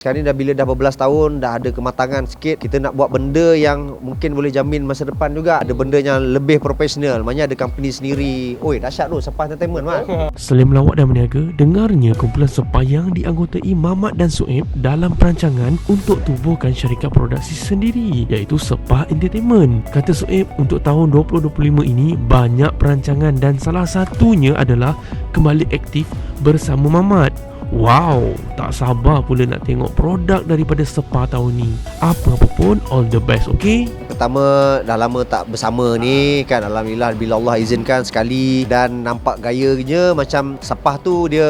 Sekarang ni dah bila dah berbelas tahun Dah ada kematangan sikit Kita nak buat benda yang Mungkin boleh jamin masa depan juga Ada benda yang lebih profesional Maknanya ada company sendiri Oi dahsyat tu Sepah Entertainment Mat Selain melawat dan berniaga, dengarnya kumpulan sepayang dianggotai Mamat dan Suib dalam perancangan untuk tubuhkan syarikat produksi sendiri iaitu Sepah Entertainment. Kata Suib, untuk tahun 2025 ini banyak perancangan dan salah satunya adalah kembali aktif bersama Mamat. Wow, tak sabar pula nak tengok produk daripada Sepah tahun ni. Apa-apa pun, all the best, okay? Pertama dah lama tak bersama ni kan Alhamdulillah bila Allah izinkan sekali Dan nampak gayanya macam Sepah tu dia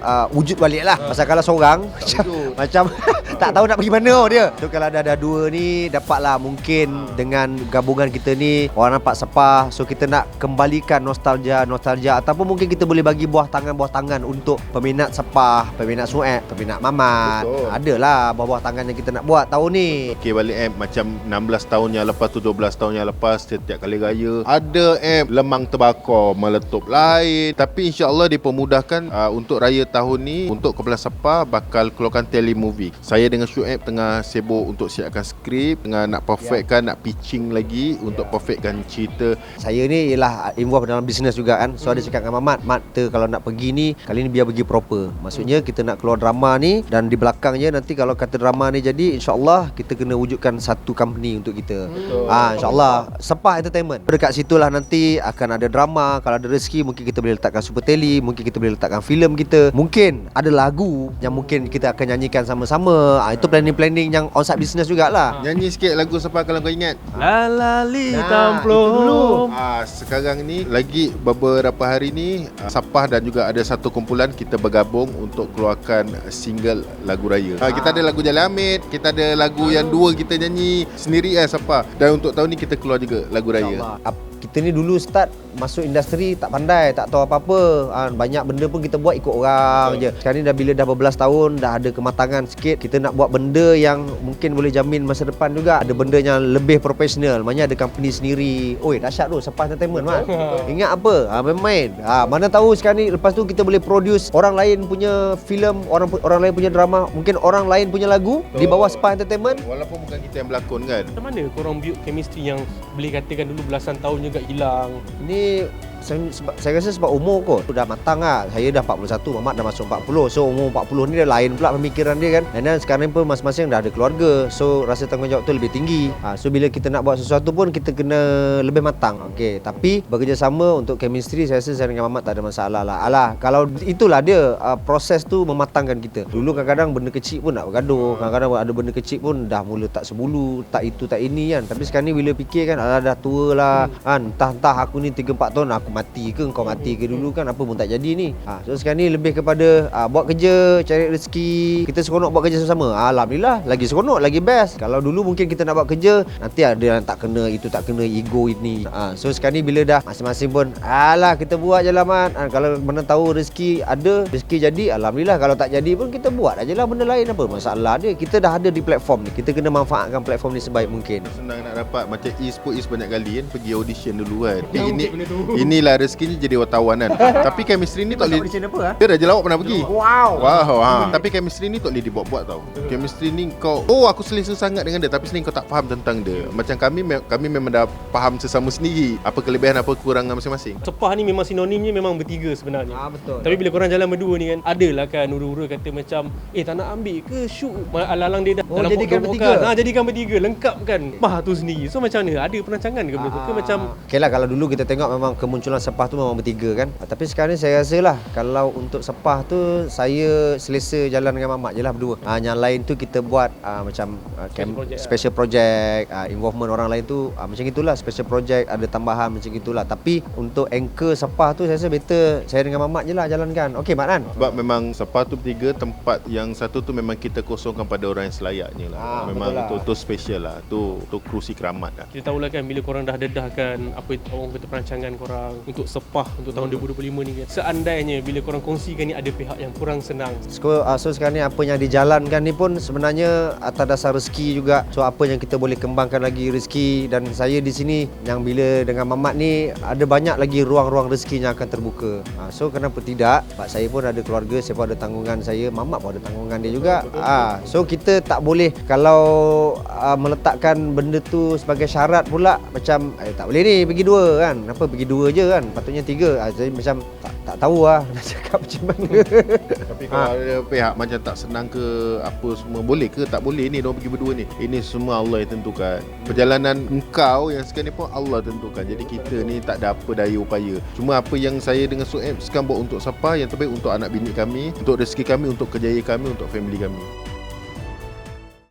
uh, wujud balik lah. Pasal kalau seorang macam, macam tak tahu nak pergi mana dia. So kalau ada ada dua ni Dapatlah mungkin dengan gabungan kita ni Orang nampak Sepah. So kita nak kembalikan nostalgia-nostalgia Ataupun mungkin kita boleh bagi buah tangan-buah tangan Untuk peminat Sepah, peminat Sueb, peminat Mamat. Betul. Adalah buah-buah tangan yang kita nak buat tahun ni. Okey balik app macam 16 tahun yang lepas tu 12 tahun yang lepas setiap kali raya ada app lemang terbakar meletup lain tapi insyaallah dipermudahkan uh, untuk raya tahun ni untuk Kepala Sepah bakal keluarkan telemovie. Saya dengan Syuib tengah sibuk untuk siapkan skrip tengah nak perfectkan nak pitching lagi untuk perfectkan cerita Saya ni ialah involved dalam bisnes juga kan So ada cakap dengan Mamat Mat kita kalau nak pergi ni Kali ni biar pergi proper Maksudnya kita nak keluar drama ni Dan di belakangnya nanti kalau kata drama ni jadi InsyaAllah kita kena wujudkan satu company untuk kita Betul. Ah, InsyaAllah Sepah Entertainment Dekat situlah nanti akan ada drama Kalau ada rezeki mungkin kita boleh letakkan super tele Mungkin kita boleh letakkan filem kita Mungkin ada lagu yang mungkin kita akan nyanyikan sama-sama ah, Itu planning-planning yang on-site business jugalah Nyanyi sikit lagu Sepah kalau kau ingat. Lalali Nah, tamplo. itu dulu. Ah sekarang ni lagi beberapa hari ni ah, Sapah dan juga ada satu kumpulan kita bergabung untuk keluarkan single lagu raya. Ah, kita ada lagu Jalan Amit, kita ada lagu yang dua kita nyanyi sendiri eh Sapah. Dan untuk tahun ni kita keluar juga lagu raya. InsyaAllah. Kita ni dulu start masuk industri tak pandai, tak tahu apa-apa. Ha, banyak benda pun kita buat ikut orang je. Sekarang ni dah bila dah berbelas tahun, dah ada kematangan sikit. Kita nak buat benda yang mungkin boleh jamin masa depan juga. Ada benda yang lebih profesional. Maknanya ada company sendiri. Oi, dahsyat tu. Sepah Entertainment, Mat. Ingat apa? Ha, main-main. Ha, mana tahu sekarang ni lepas tu kita boleh produce orang lain punya filem, orang orang lain punya drama, mungkin orang lain punya lagu di bawah Sepah Entertainment. Walaupun bukan kita yang berlakon kan. Macam mana korang build chemistry yang boleh katakan dulu belasan tahun juga hilang? Ni saya, sebab, saya rasa sebab umur kot Dah matang lah. Saya dah 41 Mamat dah masuk 40 So umur 40 ni dah lain pula pemikiran dia kan. Dan then sekarang pun masing-masing dah ada keluarga. So rasa tanggungjawab tu lebih tinggi. Ha, So bila kita nak buat sesuatu pun Kita kena lebih matang. Okay Tapi bekerjasama untuk chemistry Saya rasa saya dengan Mamat tak ada masalah lah. Alah Kalau itulah dia uh, Proses tu mematangkan kita. Dulu kadang-kadang benda kecil pun nak bergaduh. Kadang-kadang ada benda kecil pun Dah mula tak sebulu Tak itu tak ini kan. Tapi sekarang ni bila fikir kan Alah dah tua lah. Kan Entah-entah aku ni 3-4 tahun Aku mati ke Kau mati ke dulu kan Apa pun tak jadi ni. Ha, So sekarang ni lebih kepada uh, Buat kerja Cari rezeki. Kita seronok buat kerja sama-sama. Alhamdulillah Lagi seronok Lagi best. Kalau dulu mungkin kita nak buat kerja Nanti ada yang tak kena Itu tak kena Ego ini. Ha, So sekarang ni bila dah Masing-masing pun Alah kita buat je lah man ha, Kalau mana tahu rezeki ada Rezeki jadi Alhamdulillah. Kalau tak jadi pun Kita buat aja lah benda lain Apa. Masalah dia Kita dah ada di platform ni. Kita kena manfaatkan platform ni sebaik mungkin. Senang nak dapat macam pun East banyak kali kan. Pergi audition dulu kan. Ya, ini inilah rezekinya jadi wartawan kan. Tapi chemistry ni tak boleh apa ha? dia Raja Lawak pernah pergi. Wow Wow, ha. Tapi chemistry ni tak boleh dibuat-buat tau. Chemistry ni kau oh aku selesa sangat dengan dia tapi sebenarnya kau tak faham tentang dia. Macam kami me- kami memang dah faham sesama sendiri apa kelebihan apa kekurangan masing-masing. Sepah ni memang sinonimnya memang bertiga sebenarnya. Ah betul. Tapi bila korang jalan berdua ni kan Adalah kan ura-ura kata macam Eh tak nak ambil ke shoot Ma- Alang-alang dia dah Oh, dalam jadikan bertiga? Ha, jadikan bertiga Lengkap kan Bah tu sendiri So macam mana Ada perancangan ke benda tu Ke macam Okay lah kalau dulu kita tengok memang kemunculan sepah tu memang bertiga kan Tapi sekarang ni saya rasa lah Kalau untuk sepah tu Saya selesa jalan dengan Mamat je lah berdua ha, Yang lain tu kita buat ah, macam ah, Special camp- project lah. special project ah, Involvement orang lain tu ah, Macam itulah special project Ada tambahan macam itulah Tapi untuk anchor sepah tu Saya rasa better Saya dengan Mamat je lah jalankan Okay Mat kan? Sebab memang sepatu bertiga tempat yang satu tu memang kita kosongkan pada orang yang selayaknya lah. Ah, memang lah. tu tu special lah. Tu tu kerusi keramat lah. Kita tahulah kan Bila korang dah dedahkan Apa itu orang kata perancangan korang korang untuk sepah untuk tahun 2025 ni kan. Seandainya bila korang kongsikan ni ada pihak yang kurang senang. So, uh, so sekarang ni apa yang dijalankan ni pun sebenarnya atas dasar rezeki juga. So apa yang kita boleh kembangkan lagi rezeki dan saya di sini yang bila dengan Mamat ni ada banyak lagi ruang-ruang rezeki yang akan terbuka. Uh, so kenapa tidak? Pak saya pun ada keluarga, saya pun ada tanggungan saya, Mamat pun ada tanggungan dia juga. Ah, so kita tak boleh kalau uh, meletakkan benda tu sebagai syarat pula macam eh, tak boleh ni pergi dua kan. Kenapa pergi dua je kan? Patutnya tiga. Ah, jadi macam tak tak tahu lah nak cakap macam mana. Tapi kalau ada pihak macam tak senang ke apa semua boleh ke tak boleh ni diorang pergi berdua ni. Ini semua Allah yang tentukan. Perjalanan engkau yang sekarang ni pun Allah tentukan. Jadi kita ni tak ada apa daya upaya. Cuma apa yang saya dengan Sueb sekarang buat untuk siapa yang terbaik untuk anak bini kami, untuk rezeki kami, untuk kejayaan kami, untuk family kami.